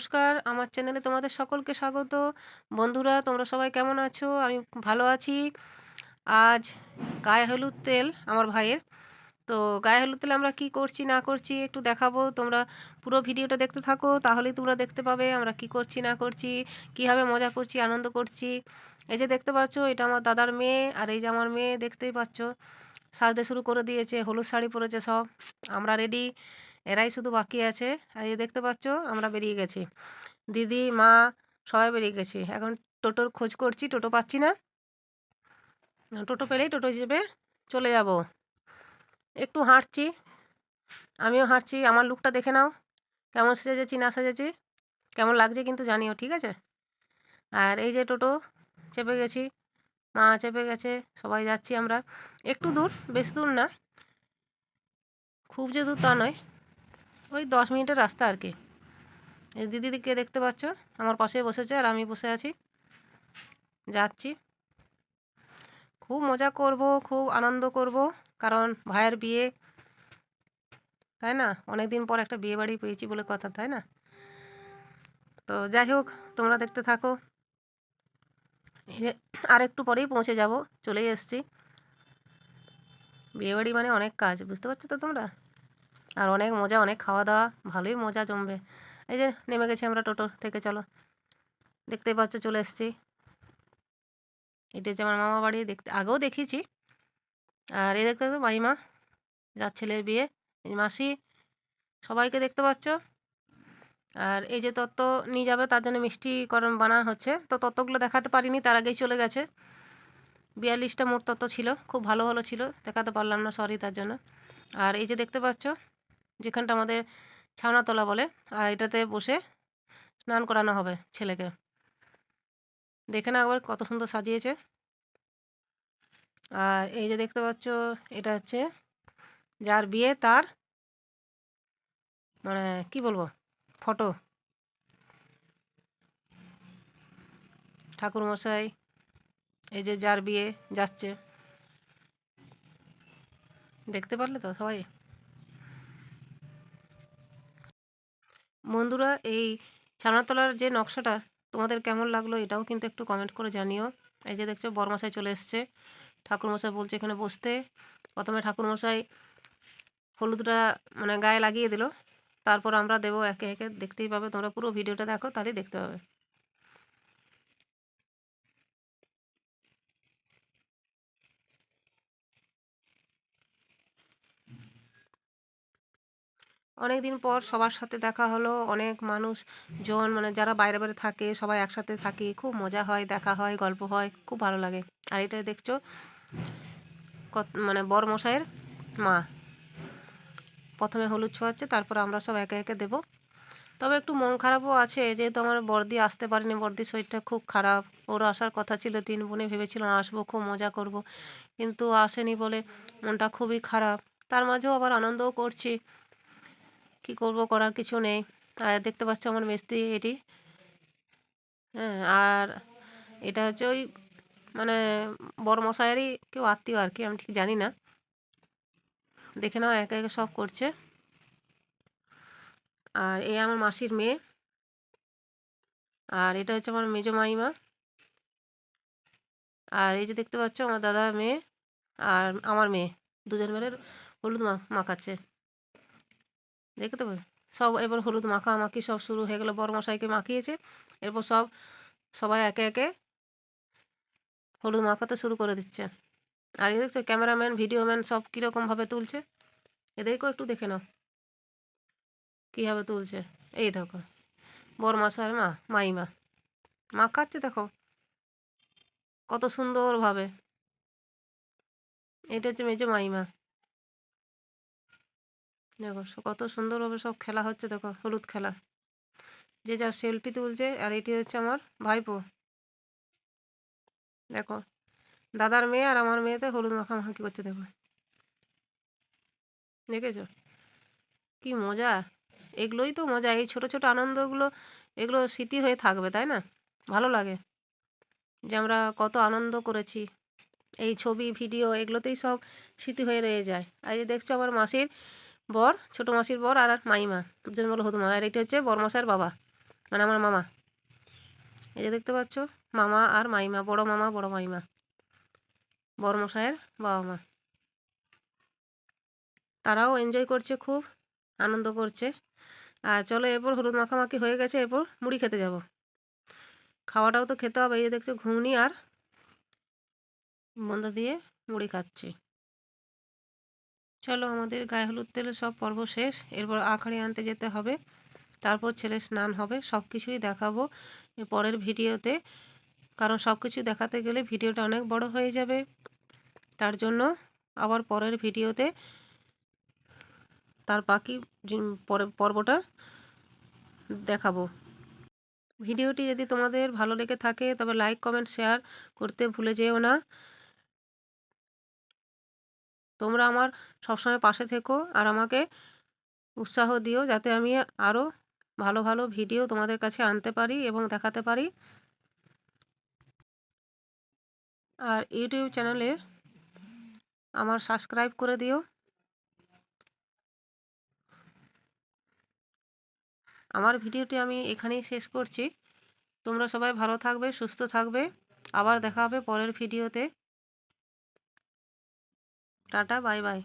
নমস্কার। আমার চ্যানেলে তোমাদের সকলকে স্বাগত। বন্ধুরা, তোমরা সবাই কেমন আছো? আমি ভালো আছি। আজ গায়ে হলুদ তেল আমার ভাইয়ের। তো গায়ে হলুদ তেল আমরা কি করছি, না করছি একটু দেখাবো। তোমরা পুরো ভিডিওটা দেখতে থাকো, তাহলেই তোমরা দেখতে পাবে আমরা কি করছি, না করছি, কীভাবে মজা করছি, আনন্দ করছি। এই যে দেখতে পাচ্ছ, এটা আমার দাদার মেয়ে আর এই যে আমার মেয়ে দেখতেই পাচ্ছ। সাজতে শুরু করে দিয়েছে, হলুদ শাড়ি পরেছে সব। আমরা রেডি এরাই শুধু বাকি আছে। আর এই দেখতে পাচ্ছ, আমরা বেরিয়ে গেছি। দিদি, মা, সবাই বেরিয়ে গেছি। এখন টোটোর খোঁজ করছি, টোটো পাচ্ছি না। টোটো পেলেই টোটো হিসেবে চলে যাব। একটু হাঁটছি, আমিও হাঁটছি। আমার লুকটা দেখে নাও। কেমন সেজেছি, না সেজেছি? কেমন লাগছে কিন্তু জানিও, ঠিক আছে? আর এই যে টোটো, চেপে গেছি। মা চেপে গেছে, সবাই যাচ্ছি আমরা। একটু দূর, বেশি দূর না। খুব যে দূর তা নয়। ওই দশ মিনিটের রাস্তা আর কি। এই দিদিকে দেখতে পাচ্ছ, আমার পাশে বসেছে আর আমি বসে আছি। যাচ্ছি। খুব মজা করব, খুব আনন্দ করব, কারণ ভাইয়ের বিয়ে, তাই না? অনেক দিন পর একটা বিয়ে বাড়ি পেয়েছি বলে কথা, তাই না? তো যাই হোক, তোমরা দেখতে থাকো। আর একটু পরেই পৌঁছে যাব, চলেই এসছি। বিয়েবাড়ি মানে অনেক কাজ, বুঝতে পারছ তো তোমরা? আর অনেক মজা, অনেক খাওয়া দাওয়া, ভালোই মজা জমবে। এই যে নেমে গেছি আমরা টোটো থেকে, চলো। দেখতেই পাচ্ছ, চলে এসছি। এটা হচ্ছে আমার মামা বাড়ি, দেখতে, আগেও দেখিয়েছি আর এই দেখতে মাইমা, যার ছেলের বিয়ে। এই মাসি, সবাইকে দেখতে পাচ্ছ। আর এই যে তত্ত্ব নিয়ে যাবে, তার জন্য মিষ্টি করম বানানো হচ্ছে। তো তত্ত্বগুলো দেখাতে পারিনি, তার আগেই চলে গেছে। বিয়াল্লিশটা মোট তত্ত্ব ছিল, খুব ভালো ভালো ছিল, দেখাতে পারলাম না সরি তার জন্য। আর এই যে দেখতে পাচ্ছ যেখানটা আমাদের ছাউনাতলা বলে, আর এটাতে বসে স্নান করানো হবে ছেলেকে। দেখে না একবার কত সুন্দর সাজিয়েছে। আর এই যে দেখতে পাচ্ছ, এটা হচ্ছে যার বিয়ে তার মানে কি বলব, ফটো। ঠাকুরমশাই, এই যে যার বিয়ে যাচ্ছে। দেখতে পারলে তো সবাই? বন্ধুরা, এই ছানাতলার যে নকশাটা, তোমাদের কেমন লাগল এটাও কিন্তু একটু কমেন্ট করে জানিও। এই যে দেখছ বরমাশাই চলে এসছে। ঠাকুরমশাই বলছে এখানে বসতে। প্রথমে ঠাকুরমশাই হলুদটা মানে গায়ে লাগিয়ে দিল। তারপর আমরা দেবো একে একে। দেখতেই পাবে, তোমরা পুরো ভিডিওটা দেখো তাহলেই দেখতে পাবে। অনেক দিন পর সবার সাথে দেখা হলো, অনেক মানুষ জন মানে যারা বাইরে বাইরে থাকে সবাই একসাথে থাকি, খুব মজা হয়, দেখা হয়, গল্প হয়, খুব ভালো লাগে। আর এটা দেখছ? কত মানে বর মশাইয়ের মা। প্রথমে হলুদ ছোঁয়াচ্ছে তারপর আমরা সব একে একে দেবো। তবে একটু মন খারাপও আছে, যেহেতু আমার বর্দি আসতে পারেনি বর্দির শরীরটা খুব খারাপ। ওর আসার কথা ছিল, তিন বোনে ভেবেছিলাম আসব, খুব মজা করব। কিন্তু আসেনি বলে মনটা খুবই খারাপ। তার মাঝেও আবার আনন্দও করছি। কি করব করার কিছু নেই। আর দেখতে পাচ্ছ আমার মিস্ত্রি এটি। হ্যাঁ আর এটা হচ্ছে ওই মানে বড় মশাইয়েরই কেউ আত্মীয় আর কি, আমি ঠিক জানি না। দেখে নাও, একে একে সব করছে। আর এই আমার মাসির মেয়ে। আর এটা হচ্ছে আমার মেজো মাইমা। আর এই যে দেখতে পাচ্ছ আমার দাদা মেয়ে আর আমার মেয়ে। দুজন মেয়ের হলুদ মা, মাখাচ্ছে। দেখতে পাবে সব এবার হলুদ মাখামাখি সব শুরু হয়ে গেলো বড় মশাইকে মাখিয়েছে। এরপর সব, সবাই একে একে হলুদ মাখাতে শুরু করে দিচ্ছে। আর এই দেখছ, ক্যামেরাম্যান ভিডিও ম্যান সব কীরকমভাবে তুলছে? এদেরকেও একটু দেখে নাও। কীভাবে তুলছে? এই দেখো বড় মশাই মা, মাইমা। মাখাচ্ছে, দেখো। কত সুন্দরভাবে এটা হচ্ছে মেজো মাইমা। দেখো কত সুন্দরভাবে সব খেলা হচ্ছে দেখো, হলুদ খেলা। যে যার সেলফি তুলছে আর এটি হচ্ছে আমার ভাইপো। দেখো, দাদার মেয়ে আর আমার মেয়েতে হলুদ মাখামাখি করছে দেখো। দেখেছ? কি মজা। এগুলোই তো মজা, এই ছোট ছোট আনন্দগুলো, এগুলো স্মৃতি হয়ে থাকবে, তাই না? ভালো লাগে যে আমরা কত আনন্দ করেছি। এই ছবি, ভিডিও, এগুলোতেই সব স্মৃতি হয়ে রয়ে যায়। আর এই দেখছ আমার মাসির বর, ছোটো মাসির বর আর মাইমা। দুজন বলো হতুমা আর এটা হচ্ছে বরমাসার বাবা মানে আমার মামা। এই যে দেখতে পাচ্ছ, মামা আর মাইমা, বড় মামা, বড় মাইমা। বড় মশাইয়ের বাবা মা। তারাও এনজয় করছে খুব, আনন্দ করছে। আর চলো এরপর হলুদ মাখামাখি হয়ে গেছে, এরপর মুড়ি খেতে যাব। খাওয়াটাও তো খেতে হবে। এই যে দেখছ, ঘুগনি আর বন্ধা দিয়ে মুড়ি খাচ্ছি। চলো আমাদের গায়ে হলুদ তেলের সব পর্ব শেষ। এরপর আখাড়ি আনতে যেতে হবে। তারপর ছেলে স্নান হবে। সব কিছুই দেখাবো পরের ভিডিওতে। কারণ সব কিছু দেখাতে গেলে ভিডিওটা অনেক বড় হয়ে যাবে। তার জন্য আবার পরের ভিডিওতে তার বাকি পর্বটা দেখাবো। ভিডিওটি যদি তোমাদের ভালো লেগে থাকে তবে লাইক, কমেন্ট, শেয়ার করতে ভুলে যেও না। তোমরা আমার সবসময় পাশে থেকো আর আমাকে উৎসাহ দিও যাতে আমি আরও ভালো ভালো ভিডিও তোমাদের কাছে আনতে পারি এবং দেখাতে পারি। আর ইউটিউব চ্যানেলে আমার সাবস্ক্রাইব করে দিও। আমার ভিডিওটি আমি এখানেই শেষ করছি। তোমরা সবাই ভালো থাকবে, সুস্থ থাকবে। আবার দেখা হবে পরের ভিডিওতে। Tata bye bye.